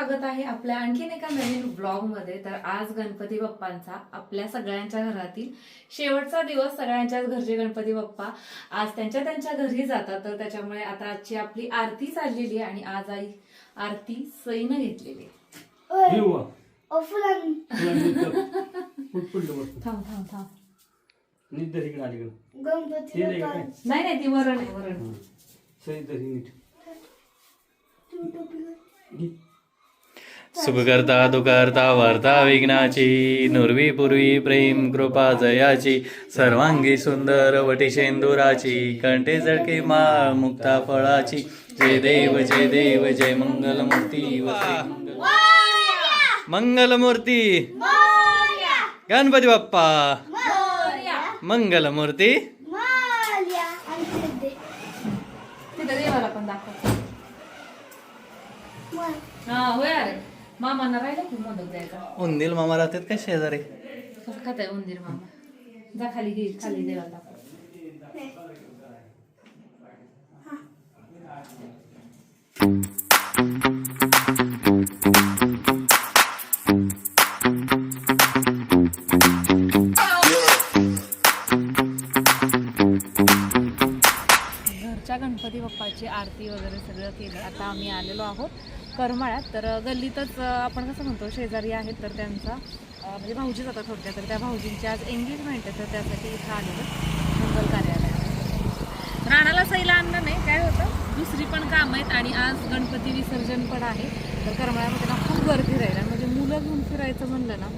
स्वागत आहे आपल्या आणखीन एका नवीन ब्लॉगमध्ये तर आज गणपती बाप्पांचा आपल्या सगळ्यांच्या घरातील शेवटचा दिवस सगळ्यांच्याच घरचे गणपती बाप्पा आज त्यांच्या त्यांच्या घरी जातात. तर त्याच्यामुळे आता आजची आपली आरती चाललेली आहे आणि आज आई आरती सईनं घेतलेली आहे. थांब थांब थांब. अलीकडे. गणपती नाही बाप्पा? नाही नाही ती वरण आहे वरण. सही ही नीट. तू टोपी घाल. घे. सुख करता दुखरता वार्ता विघ्नाची नुर्वी पूर्वी प्रेम कृपा जयाची सर्वांगी सुंदर वटी शेंदुराची कंठे जळके माळ मुक्ता फळाची. जय देव जय देव जय मंगलमूर्ती मंगलमूर्ती. गणपती बाप्पा. मंगलमूर्ती. देवाला पण दाखव. हा होय अरे. मामांना राहिलं की मोदक द्यायचा? उंदील मामा राहतात का शेजारी? कसं खाताय उंदीर मामा? जा खाली घे खाली देवाला घरच्या गणपती बाप्पाची आरती वगैरे सगळं केलं. आता आम्ही आलेलो आहोत. करमाळ्यात तर गल्लीतच आपण कसं म्हणतो शेजारी आहेत तर त्यांचा म्हणजे भाऊजी जातात थोडक्यात तर त्या भाऊजींची आज एंगेजमेंट आहे तर त्यासाठी इथं आलेलं मंगल कार्यालयात. राणाला सैला आणलं नाही काय होतं? दुसरी पण काम आहेत आणि आज गणपती विसर्जन पण आहे तर करमाळ्यामध्ये ना खूप गर्दी राहिला म्हणजे मुलं घेऊन फिरायचं म्हणलं ना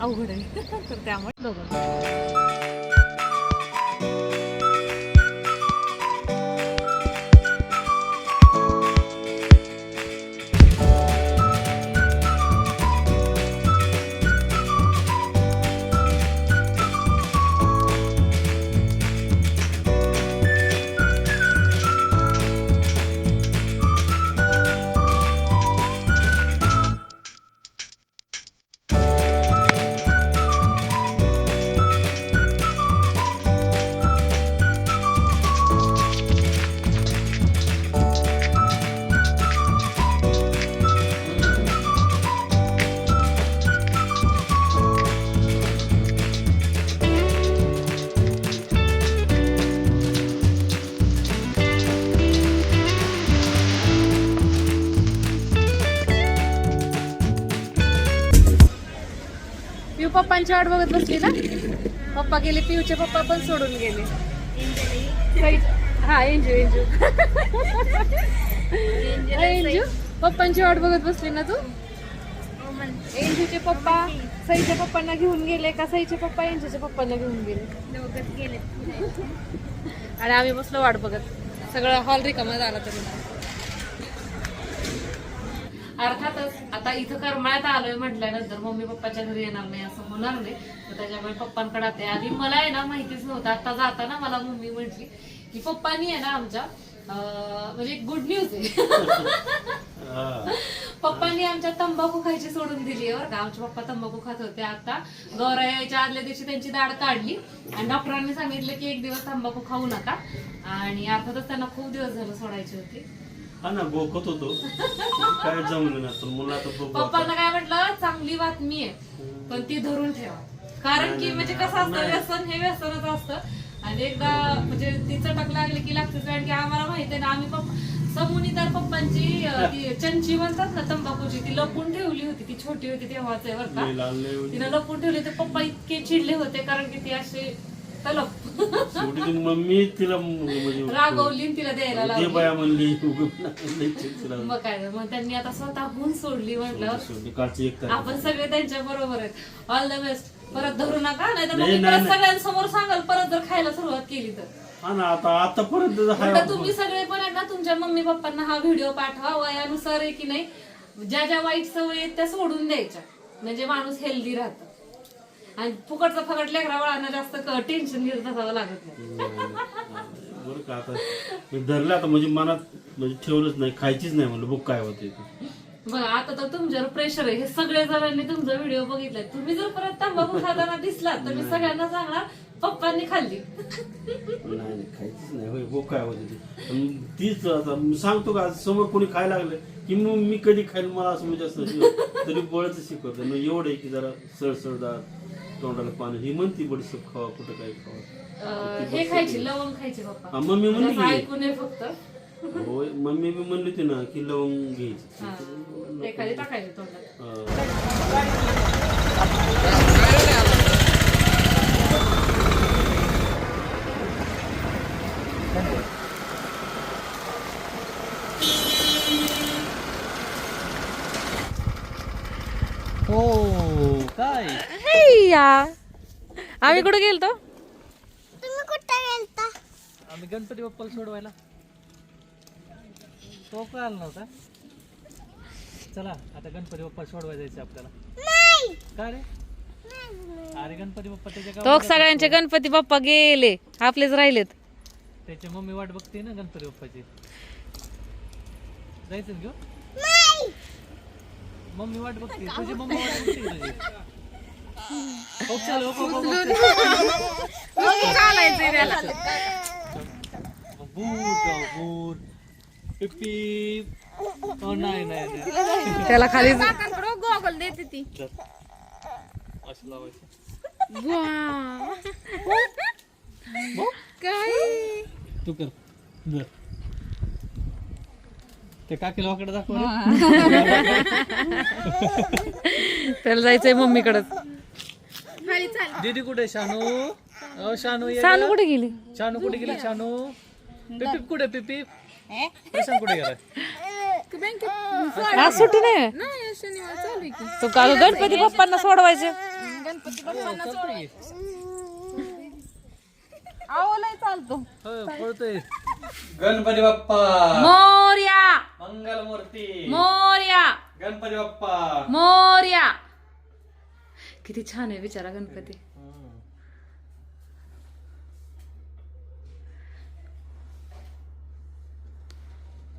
अवघड आहे. तर त्यामुळे दोघं. पप्पांची वाट बघत बसली ना? पप्पा गेले पिऊचे पप्पा पण सोडून गेले. हा एंजू एंजू. एंजू पप्पांची वाट बघत बसली ना तू? एंजूचे पप्पा सईच्या पप्पांना घेऊन गेले का सईचे पप्पा एंजूच्या पप्पांना घेऊन गेले? आणि आम्ही बसलो वाट बघत. सगळं हॉल रिकामा झाला तरी. अर्थातच आता इथं करमाळ्यात आलोय म्हटल्यानंतर मम्मी पप्पाच्या घरी येणार नाही असं होणार नाही. तर त्याच्यामुळे पप्पांकडे आते आधी मला आहे ना माहितीच नव्हतं. आता जाताना मला मम्मी म्हटली की पप्पानी आहे ना आमच्या म्हणजे गुड न्यूज आहे. पप्पांनी आमच्या तंबाखू खायची सोडून दिली आहे बरं का. आमचे पप्पा तंबाखू खात होते. आता गौरा यायच्या आदल्या दिवशी त्यांची दाढ काढली. आणि डॉक्टरांनी सांगितलं की एक दिवस तंबाखू खाऊ नका. आणि अर्थातच त्यांना खूप दिवस झालं सोडायची होती. हा ना बोकत होतो काय जमलं नसतं मुलं आता पप्पांना. काय म्हटलं चांगली बातमी आहे पण ती धरून ठेवा कारण की म्हणजे कसं असतं. व्यसन हे व्यसनच असतं आणि एकदा म्हणजे ती चटक लागली की लागतेच कारण की आम्हाला माहिती आहे ना आम्ही पप्पा समूनी तर पप्पांची चंची म्हणतात ना तंबाखूची ती लपून ठेवली होती ती छोटी होती तेव्हाच आहे बरं का. तिनं लपून ठेवली तर पप्पा इतके चिडले होते कारण की ती असे तलप शेवटी मम्मी तिला म्हणजे रागवली आणि तिला द्यायला लावली. बाया म्हणली. मग काय मग त्यांनी आता स्वतःहून सोडली म्हटलं. शेवटी कालची एक तारीख. आपण सगळे त्यांच्या बरोबर आहेत. ऑल द बेस्ट परत धरू नका. नाही तर नाही, मग नाही, परत नाही. सगळ्यांसमोर सांगाल परत जर खायला सुरुवात केली तर. हा ना आता आतापर्यंत हाय तुम्ही सगळे पण आहे ना तुमच्या मम्मी पप्पांना हा व्हिडिओ पाठवा. वयानुसार आहे की नाही ज्या ज्या वाईट सवयी आहेत त्या सोडून द्यायच्या. म्हणजे माणूस हेल्दी राहतं. आणि फुकटचा फकट लेकरा बाळांना जास्त टेन्शन घेत बसावं लागत नाही. बरं का आता मी धरलं आता म्हणजे मनात म्हणजे ठेवलंच नाही खायचीच नाही म्हणलं बुक काय होते बघा आता तर तुमच्यावर प्रेशर आहे. हे सगळे जणांनी तुमचा व्हिडिओ बघितलाय. तुम्ही जर परत तंबाखू खाताना दिसला तर मी सगळ्यांना सांगणार पप्पांनी खाल्ली. नाही नाही खायचीच नाही. होय बुक काय होते ती. पण तीच आता मी सांगतो का समोर कोणी खायला लागलं की मग मी कधी खाईन मला असं म्हणजे असं तरी बळच शिकवतं मग एवढं आहे की जरा सळसळदार तोंडाला पाणी ही म्हणती बडीशेप खावा कुठं काय खावा? हे खायचे लवंग खायचे पप्पा. हा, मम्मी म्हणली त्याचं की ऐकून आहे फक्त. होय मम्मी बी म्हणली होती ना की लवंग घ्यायची. हा. एखादी टाकायचे तोंडात. हो. या आम्ही कुठे गेलतो? तुम्ही कुठं गेलता? आम्ही गणपती बाप्पाला सोडवायला. तो का आला नव्हता? चला आता गणपती बाप्पा सोडवायला जायचं आपल्याला. नाही. काय रे? अरे गणपती बाप्पा त्याच्या तो सगळ्यांचे गणपती बाप्पा गेले. आपलेच राहिलेत. त्याची मम्मी वाट बघते ना गणपती बाप्पाची. जायचं ना घेऊ नाही. मम्मी वाट बघते. तुझी मम्मी वाट बघते का तुझी. पिप्पी हो नाही नाही. त्याला खाली गोगल देते ती चल. असं लावायचं काय तू कर ते काकीला वाकडे दाखव रे. त्याला जायचंय मम्मीकडे दीदी कुठे शानू? अ शानू ये सानू गं. कुठे गेली? शानू कुठे गेला? शानू? पिपी कुठे पिपी? प्रशांत कुठे गेला? आज सुट्टी नाही? तो काल गणपती बाप्पांना सोडवायचे. हो, पळतोय. गणपती बाप्पा. मोर्या. मंगल मूर्ती मोर्या. गणपती बाप्पा. मोर्या. किती छान आहे बिचारा गणपती.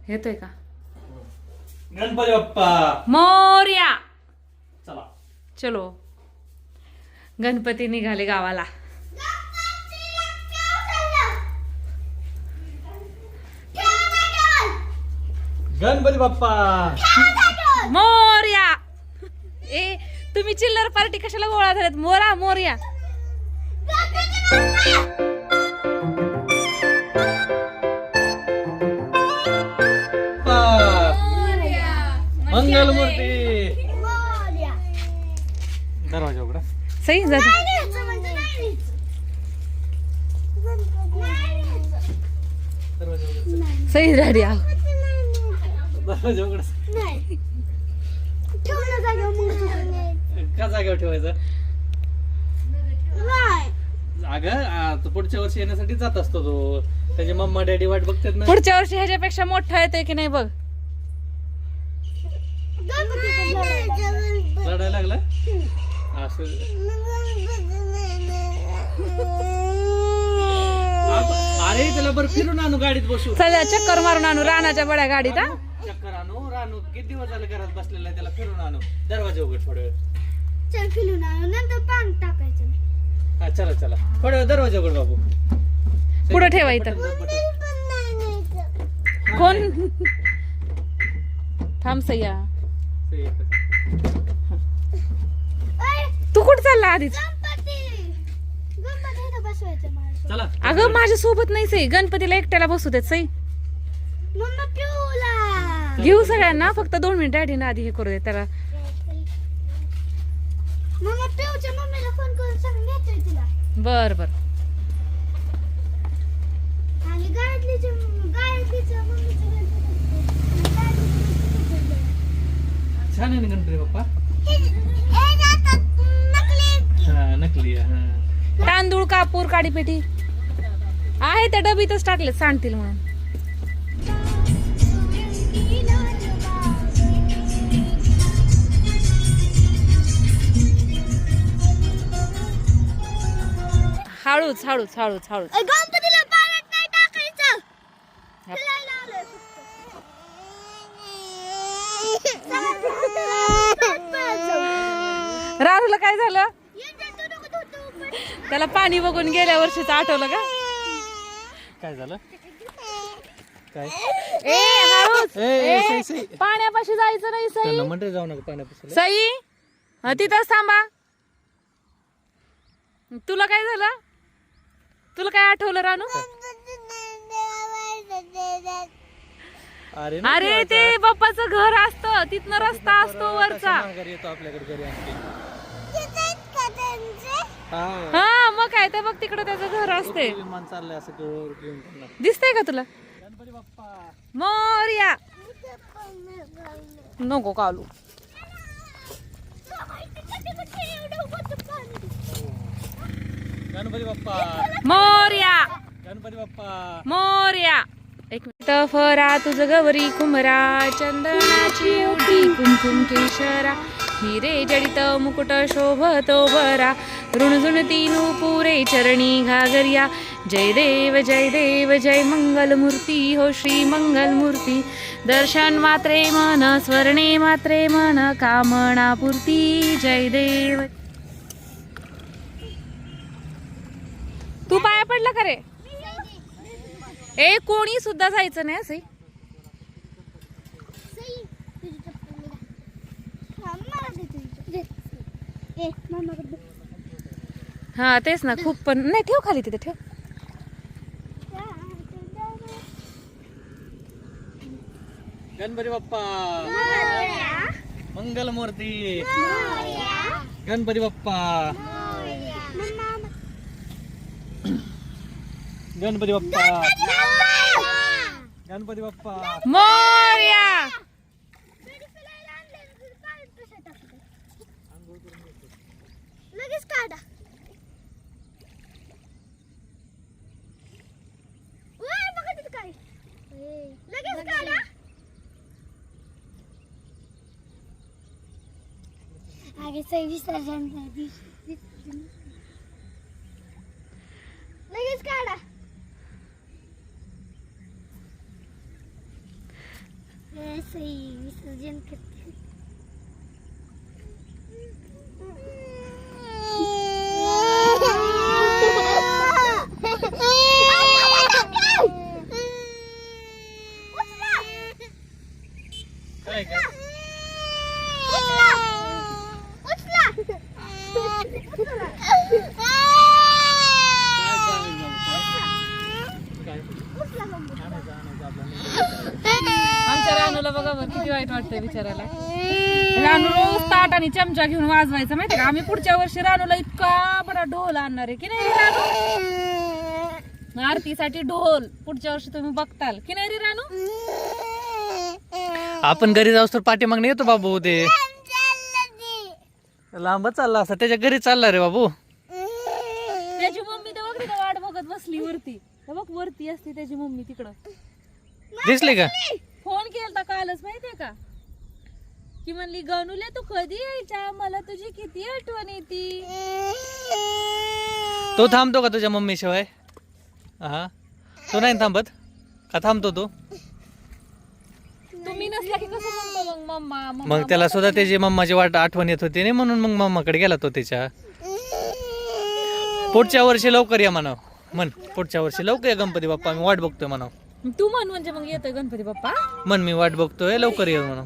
येतोय का? गणपती बाप्पा. मोर्या. चला. चलो. गणपती निघाले गावाला. गणपती बाप्पा. मोर्या. तुम्ही चिल्लर पार्टी कशाला गोळा झाल्यात मोरा मोर्या दरवाजा उघडा. सही जात दरवाजा उघडा सही झाली आहो. दरवाजा उघडा. ठेवलं जागा मग का जागेवर ठेवायचा? नाही. अगं पुढच्या वर्षी येण्यासाठी जात असतो तो. त्याचे मम्मा डॅडी वाट बघतात ना. पुढच्या वर्षी ह्याच्यापेक्षा मोठा येतोय की नाही बघ. रडायला लागला? अरे त्याला बरं फिरून आणू गाडीत बसू. चला चक्कर मारून आणू रानाच्या बड्या गाडीत हा? चक्कर आणू रानू. किती दिवस झाले घरात बसलेला आहे, त्याला फिरून आणू. दरवाजा उघड थोडं चल फिरून आणू नंतर पाणी टाकायचं. हा चला दरवाजा उघड बाबू. पुढं ठेवा इथं. कोण? थांब सय्या ते कुठं चालला आधीच? गणपती. गणपती इथं बसवायचं मला चला. अगं माझ्या सोबत नाही सई. गणपतीला एकट्याला बसू देत सई. मम्मा पिऊला. घेऊ सगळ्यांना फक्त दोन मिनिट डॅडीने आधी हे करू दे त्याला मम्मा पिऊच्या मम्मीला फोन करून सांग नेतोय तिला बर बर आणि गायत्रीच्या गायत्रीच्या मम्मीचं गणपती गायत्रीचं छान आहे ना गणपती बाप्पा हे जातात नकली हा नकली आहे, हा तांदूळ कापूर काडीपेटी आहे त्या डबीतच टाकले सांडतील म्हणून हळूच हळूच हळूच हळूच गणपतीला पाण्यात नाही टाकायचं फिरायला आलोय फक्त. राहुला काय झालं येते तू नको धुतू पण. त्याला पाणी बघून गेल्या वर्षीच आठवलं का काय झालं काय ए हळूच ए, ए, ए, सई, सई. पाण्यापाशी जायचं नाही सई त्यांना म्हणते जाऊ नका पाण्यापासून सई हा, तिथंच थांबा तुला काय झालं तुला काय आठवलं रानू? अरे अरे ते बाप्पाचं घर असतं. तिथनं रस्ता असतो वरचा. येतो आपल्याकडे घरी आणखी. हा. मग काय ते बघ तिकडं त्याचं घर असते विमान चाललंय असं वर घेऊन त्यांना. दिसतंय का तुला? गणपती बाप्पा. मोर्या. नको कालू. गणपती बाप्पा. मोर्या. गणपती बाप्पा. मोर्या. एक मिनिट फरा तुझ गवरी कुमरा चंदनाची उटी कुमकुम केशरा हिरे जडित मुकुट शोभतो बरा ऋणझुणती पुरे चरणी घागर्या जय देव जय देव जय मंगल मूर्ती हो श्री मंगल मूर्ती दर्शन मात्रे मन स्वर्णे मात्रे मन कामना पूर्ती जय देव तू पाया पडला का रे? ए कोणी सुद्धा जायचं नाही असे हा तेच ना खूप पण नाही ठेव खाली तिथे ठेव. गणपती बाप्पा. मंगल मूर्ती गणपती बाप्पा. गणपती बाप्पा. गणपती बाप्पा. मोर्या. लगेच काढा. वर बघा तिथं काय. लगेच काढा. आगे से विसर्जन लगेच काढा सही विसर्जन करते काय काय काय चालेल बाबा, काय? काय आणायचं, आणायचं आपल्याला. रानूला बघा बरं किती वाईट वाटतंय बिचारायला रानू रोज ताट आणि चमचा घेऊन वाजवायचं माहितीये का? आम्ही पुढच्या वर्षी रानूला इतका बडा ढोल आणणार आहे की नाही रे रानू? आरतीसाठी ढोल. पुढच्या वर्षी तुम्ही बघताल. की नाही रे रानू? आपण घरी जाऊस तर पाठीमागणे येतो बाबू ते. लांबच चालला असता त्याच्या घरी चालला रे बाबू. त्याची मम्मी तर बघ वाट बघत बसली वरती. बघ वरती असते त्याची मम्मी तिकडं. दिसली का? फोन केलता कालच माहितीये का? की म्हणली गणूल्या तू कधी यायच्या? मला तुझी किती आठवण येते? तो थांबतो का तुझ्या मम्मी शिवाय हा तो नाही थांबत? का थांबतो तो? तुम्ही नसला की कसं म्हणतो मग मम्मा? मम्मा मग त्याला सुद्धा त्याची मम्माची वाट आठवण येत होती नाही म्हणून मग मम्माकडे गेला तो त्याच्या पुढच्या वर्षी लवकर या म्हणाव. म्हण पुढच्या वर्षी लवकर या गणपती बाप्पा मी वाट बघतोय म्हणाव. तू म्हण म्हणजे मग येतोय गणपती बाप्पा. म्हण मी वाट बघतोय लवकर ये म्हणाव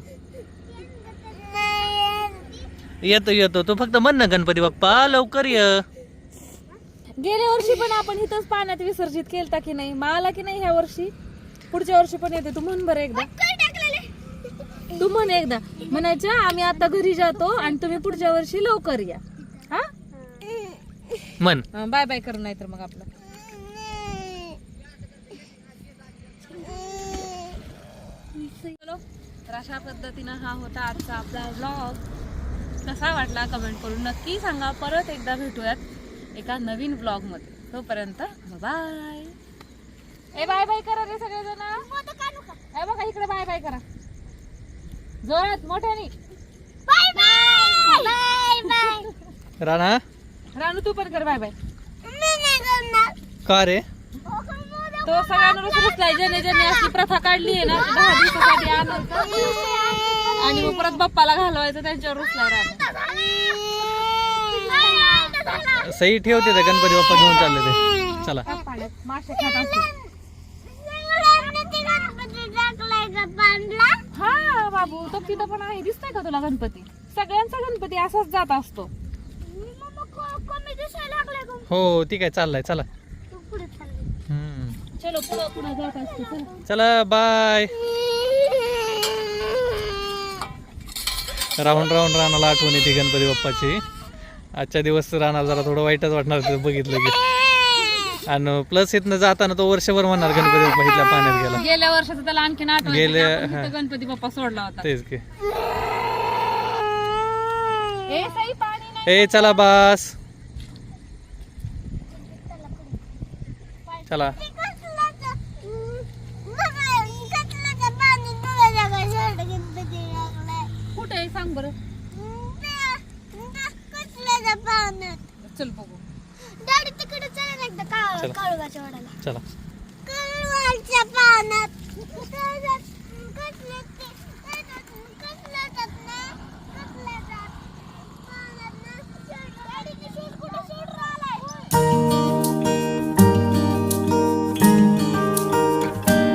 येतो येतो. तू फक्त म्हण ना गणपती बाप्पा लवकर ये. गेल्या वर्षी पण आपण इथंच पाण्यात विसर्जित केलता की नाही? मग आला की नाही ह्या वर्षी? पुढच्या वर्षी पण येते तू म्हण बरं एकदा. तू म्हण एकदा. म्हणायचं आम्ही आता घरी जातो आणि तुम्ही पुढच्या वर्षी लवकर या. हा? म्हण. बाय बाय करू नाही तर मग आपलं. चलो तर अशा पद्धतीनं हा होता आजचा आपला व्लॉग कसा वाटला कमेंट करून नक्की सांगा. परत एकदा भेटूयात एका नवीन व्लॉगमध्ये. तोपर्यंत बाय ए बाय बाय करा रे सगळेजण. ए बघा इकडे बाय बाय करा. जोरात मोठ्याने. Bye bye bye bye Rana? Ranu तू पण कर बाय बाय मी नाही करणार. का रे? तो सगळ्यांना रुसलाय. ज्याने ज्याने अशी प्रथा काढली आहे ना ती दहा दिवसासाठी आणायचं आणि मग परत बाप्पाला घालवायचं त्यांच्यावर रुसलाय सई ठेवते त्या गणपती बाप्पा घेऊन चालले ते. चला. मासे खात गणपती बाबू तो तिथं पण आहे. दिसतोय का तुला गणपती? सगळ्यांचा गणपती असाच जात असतो. हो ती काय चाललाय. चला तू पुढे चालली हम्म. चलो पुढं पुढं जात असतो चला. चला बाय राहून राहून रानाला आठवण येते गणपती बाप्पाची. आजच्या दिवस राहणार जरा थोडं वाईटच वाटणार ते बघितलं की. आणि प्लस इथनं जाताना तो वर्षभर म्हणणार गणपती बाप्पा इथल्या पाण्यात गेला. गेल्या वर्षाचं त्याला आणखीन आठवण येते. की गेल्या- आपण. तिथं गणपती बाप्पा सोडला होता. तेच की. ए साई पाणी नाही. ए चला बास चला. बरं. चल बघू. डॅडी तिकडे चला ना एकदा काळ चला. काळूबाच्या वाड्याला चला. कळवाच्या पाण्यात